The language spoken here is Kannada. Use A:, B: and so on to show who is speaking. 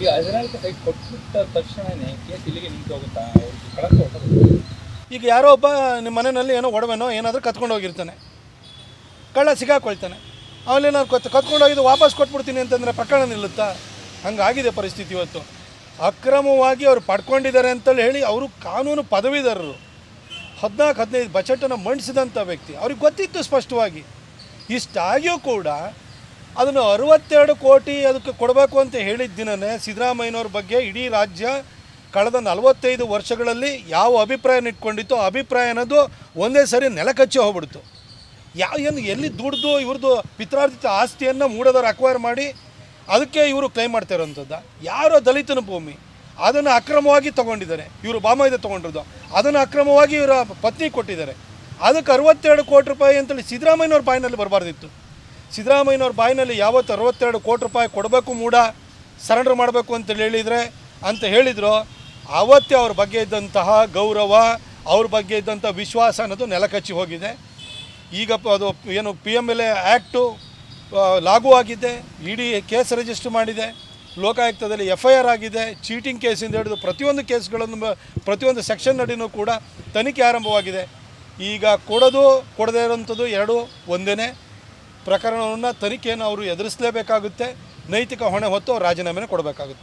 A: ಈಗ ಹದಿನಾಲ್ಕು ಸೈಟ್ ಕೊಟ್ಬಿಟ್ಟ ತಕ್ಷಣನೇ ಕೇಸ್ ಇಲ್ಲಿಗೆ ನಿಂತು ಹೋಗುತ್ತಾ
B: ಈಗ ಯಾರೋ ಒಬ್ಬ ನಿಮ್ಮ ಮನೆಯಲ್ಲಿ ಏನೋ ಒಡವೆನೋ ಏನಾದರೂ ಕತ್ಕೊಂಡು ಹೋಗಿರ್ತಾನೆ. ಕಳ್ಳ ಸಿಗಾಕೊಳ್ತಾನೆ. ಅವನೇನಾದ್ರು ನಾನು ಕತ್ ಕತ್ಕೊಂಡು ಹೋಗಿದ್ದು ವಾಪಸ್ ಕೊಟ್ಬಿಡ್ತೀನಿ ಅಂತಂದರೆ ಪ್ರಕರಣ ನಿಲ್ಲುತ್ತಾ? ಹಂಗಾಗಿದೆ ಪರಿಸ್ಥಿತಿ ಇವತ್ತು. ಅಕ್ರಮವಾಗಿ ಅವರು ಪಡ್ಕೊಂಡಿದ್ದಾರೆ ಅಂತೇಳಿ ಹೇಳಿ ಅವರು ಕಾನೂನು ಪದವೀಧರರು. ಹದಿನಾಲ್ಕು, ಹದಿನೈದು ಬಜೆಟನ್ನು ಮಂಡಿಸಿದಂಥ ವ್ಯಕ್ತಿ. ಅವ್ರಿಗೆ ಗೊತ್ತಿತ್ತು ಸ್ಪಷ್ಟವಾಗಿ. ಇಷ್ಟಾಗಿಯೂ ಕೂಡ ಅದನ್ನು ಅರವತ್ತೆರಡು ಕೋಟಿ ಅದಕ್ಕೆ ಕೊಡಬೇಕು ಅಂತ ಹೇಳಿದ ದಿನನೇ ಸಿದ್ದರಾಮಯ್ಯನವ್ರ ಬಗ್ಗೆ ಇಡೀ ರಾಜ್ಯ ಕಳೆದ ನಲವತ್ತೈದು ವರ್ಷಗಳಲ್ಲಿ ಯಾವ ಅಭಿಪ್ರಾಯನ ಇಟ್ಕೊಂಡಿತ್ತು ಆ ಅಭಿಪ್ರಾಯ ಅನ್ನೋದು ಒಂದೇ ಸರಿ ನೆಲಕಚ್ಚಿ ಹೋಗ್ಬಿಡ್ತು. ಯಾವ ಏನು ಎಲ್ಲಿ ದುಡ್ದು ಇವ್ರದ್ದು ಪಿತ್ರಾರ್ಜಿತ ಆಸ್ತಿಯನ್ನು ಮೂಡೋದವ್ರು ಅಕ್ವೈರ್ ಮಾಡಿ ಅದಕ್ಕೆ ಇವರು ಕ್ಲೈಮ್ ಮಾಡ್ತಾ ಇರೋವಂಥದ್ದು ಯಾರೋ ದಲಿತನ ಭೂಮಿ, ಅದನ್ನು ಅಕ್ರಮವಾಗಿ ತೊಗೊಂಡಿದ್ದಾರೆ. ಇವರು ಬಾಮೈದ ತೊಗೊಂಡಿರೋದು. ಅದನ್ನು ಅಕ್ರಮವಾಗಿ ಇವರ ಪತ್ನಿ ಕೊಟ್ಟಿದ್ದಾರೆ. ಅದಕ್ಕೆ ಅರವತ್ತೆರಡು ಕೋಟಿ ರೂಪಾಯಿ ಅಂತೇಳಿ ಸಿದ್ದರಾಮಯ್ಯನವ್ರ ಬಾಯಿನಲ್ಲಿ ಬರಬಾರ್ದಿತ್ತು. ಸಿದ್ದರಾಮಯ್ಯನವ್ರ ಬಾಯಿನಲ್ಲಿ ಯಾವತ್ತು ಅರವತ್ತೆರಡು ಕೋಟಿ ರೂಪಾಯಿ ಕೊಡಬೇಕು ಮೂಡ, ಸರೆಂಡರ್ ಮಾಡಬೇಕು ಅಂತೇಳಿ ಹೇಳಿದರೆ ಅಂತ ಹೇಳಿದರು ಆವತ್ತೇ ಅವ್ರ ಬಗ್ಗೆ ಇದ್ದಂತಹ ಗೌರವ, ಅವ್ರ ಬಗ್ಗೆ ಇದ್ದಂಥ ವಿಶ್ವಾಸ ಅನ್ನೋದು ನೆಲಕಚ್ಚಿ ಹೋಗಿದೆ. ಈಗ ಅದು ಏನು P M L A act ಲಾಗೂ ಆಗಿದೆ, ಇಡಿ ಕೇಸ್ ರಿಜಿಸ್ಟರ್ ಮಾಡಿದೆ, ಲೋಕಾಯುಕ್ತದಲ್ಲಿ ಎಫ್ ಐ ಆರ್ ಆಗಿದೆ, ಚೀಟಿಂಗ್ ಕೇಸಿಂದ ಹಿಡಿದು ಪ್ರತಿಯೊಂದು ಕೇಸ್ಗಳನ್ನು ಪ್ರತಿಯೊಂದು ಸೆಕ್ಷನ್ ನಡಿನೂ ಕೂಡ ತನಿಖೆ ಆರಂಭವಾಗಿದೆ. ಈಗ ಕೊಡೋದು, ಕೊಡದೇ ಇರೋಂಥದ್ದು ಎರಡು ಒಂದೇ ಪ್ರಕರಣವನ್ನು ತನಿಖೆಯನ್ನು ಅವರು ಎದುರಿಸಲೇಬೇಕಾಗುತ್ತೆ. ನೈತಿಕ ಹೊಣೆ ಹೊತ್ತು ರಾಜೀನಾಮೆನ ಕೊಡಬೇಕಾಗುತ್ತೆ.